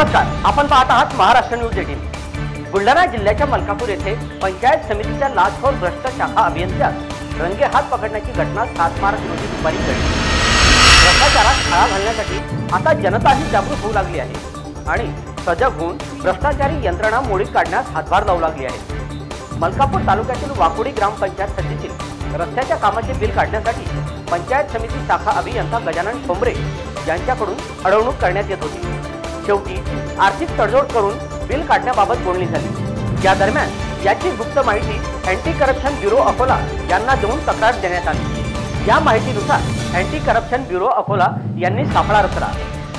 आपण पाहत आहात महाराष्ट्र न्यूज एटीन. बुलढाणा जिल्ह्याच्या मलकापूर येथे पंचायत समितीच्या लाचखोर भ्रष्ट शाखा अभियंत्यास रंगे हात पकडण्याची घटना सात मार्च रोजी दुपारी घडली. भ्रष्टाचारात खाळा घालण्यासाठी आता जनताही जागृत होऊ लागली आहे आणि सजग होऊन भ्रष्टाचारी यंत्रणा मोडीत काढण्यास हातभार लावू लागली आहे. मलकापूर तालुक्यातील वाकुडी ग्रामपंचायत समितीतील रस्त्याच्या कामाचे बिल काढण्यासाठी पंचायत समिती शाखा अभियंता गजानन ठोंबरे यांच्याकडून अडवणूक करण्यात येत होती. शेवटी आर्थिक तडजोड करून बिल काढण्याबाबत बोलणी झाली. या दरम्यान याची गुप्त माहिती अँटी करप्शन ब्युरो अकोला यांना देऊन तक्रार देण्यात आली. या माहितीनुसार अँटी करप्शन ब्युरो अकोला यांनी सापळा रचला.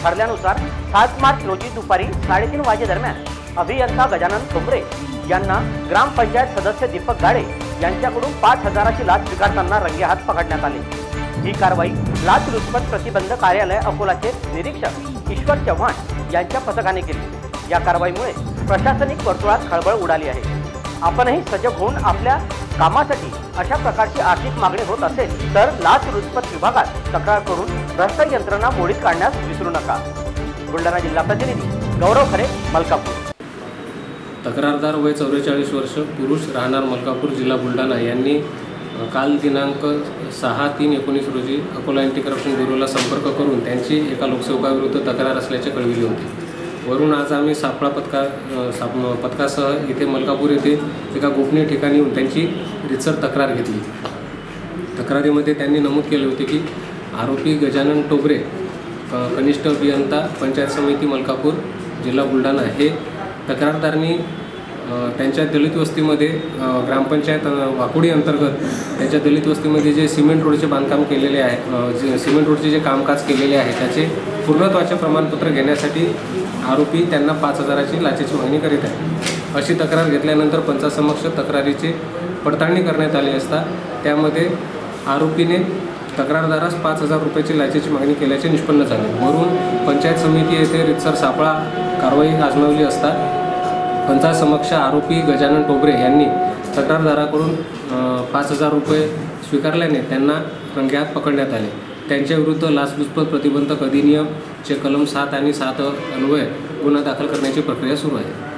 ठरल्यानुसार सात मार्च रोजी दुपारी साडेतीन वाजेदरम्यान अभियंता गजानन ठोंबरे यांना ग्रामपंचायत सदस्य दीपक गाडे यांच्याकडून पाच हजाराची लाच स्वीकारताना रंगेहात पकडण्यात आले. ही कारवाई लाचलुचपत प्रतिबंध कार्यालय अकोलाचे निरीक्षक ईश्वर चव्हाण यांच्या पथकाने केली. या कारवाईमुळे प्रशासनिक वर्तुळात खळबळ उडाली आहे. आपणही सजग होऊन आपल्या कामासाठी अशा प्रकारची आर्थिक मागणी होत असेल तर लाचलुचपत विभागात तक्रार करून भ्रष्ट यंत्रणा मोडीत काढण्यास विसरू नका. बुलढाणा जिल्हा प्रतिनिधी गौरव खरे मलकापूर. तक्रारदार वय चौवेचाळीस वर्ष पुरुष राहणार मलकापूर जिल्हा बुलढाणा यांनी काल दिनांक सहा तीन एकोणीस रोजी अकोला अँटी करप्शन ब्युरोला संपर्क करून त्यांची एका लोकसेवकाविरुद्ध तक्रार असल्याचे कळविले होते. वरून आज आम्ही सापळा पथका साप पथकासह इथे मलकापूर येथे एका गोपनीय ठिकाणी येऊन त्यांची रितसर तक्रार घेतली. तक्रारीमध्ये त्यांनी नमूद केले होते की आरोपी गजानन टोबरे कनिष्ठ अभियंता पंचायत समिती मलकापूर जिल्हा बुलढाणा हे तक्रारदारांनी त्यांच्या दलित वस्तीमध्ये ग्रामपंचायत वाकुडी वाकोडी अंतर्गत त्यांच्या दलित वस्तीमध्ये जे सिमेंट रोडचे बांधकाम केलेले आहे जे सिमेंट रोडचे जे कामकाज केलेले आहे त्याचे पूर्णत्वाचे प्रमाणपत्र घेण्यासाठी आरोपी त्यांना पाच हजाराची लाचेची मागणी करीत आहे अशी तक्रार घेतल्यानंतर पंचासमक्ष तक्रारीची पडताळणी करण्यात आली असता त्यामध्ये आरोपीने तक्रारदारास पाच हजार रुपयाची लाचेची मागणी केल्याचे निष्पन्न झाले. वरून पंचायत समिती येथे रितसर सापळा कारवाई आजमावली असता पंचासमक्ष आरोपी गजानन टोबरे यांनी तक्रारदाराकडून पाच हजार रुपये स्वीकारल्याने त्यांना रंग्यात पकडण्यात आले. त्यांच्याविरुद्ध लाचलुचपत प्रतिबंधक अधिनियमचे कलम सात आणि सात अन्वय गुन्हा दाखल करण्याची प्रक्रिया सुरू आहे.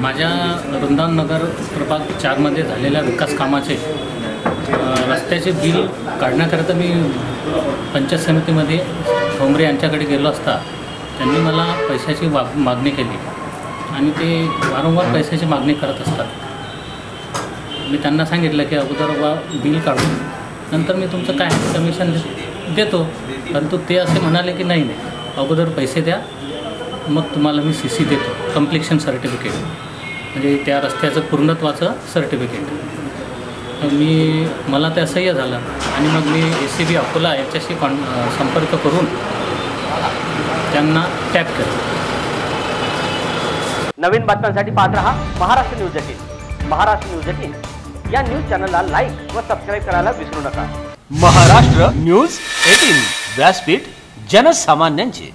माझ्या वृंदावन नगर प्रभाग चारमध्ये झालेल्या विकास कामाचे रस्त्याचे बिल काढण्याकरिता मी पंचायत समितीमध्ये ठोंबरे यांच्याकडे गेलो असता त्यांनी मला पैशाची वाग मागणी केली. आणि ते वारंवार पैशाची मागणी करत असतात. मी त्यांना सांगितलं की अगोदर वा बिल काढून नंतर मी तुमचं काय कमिशन देतो. परंतु ते असे म्हणाले की नाही नाही. अगोदर पैसे द्या मग तुम्हाला मी सी सी देतो. Completion certificate. म्हणजे त्या रस्त्याचं पूर्णत्वाचं सर्टिफिकेट. मी मला ते असह्य झालं. आणि मग मी ए सी बी अकोला याच्याशी कॉन संपर्क करून त्यांना टॅप केलं. नवीन बातम्यांसाठी पाहत रहा Maharashtra news eighteen Maharashtra news eighteen या न्यूज चॅनलला लाईक व सबस्क्राईब करायला विसरू नका. महाराष्ट्र न्यूज एटीन व्यासपीठ जनसामान्यांचे.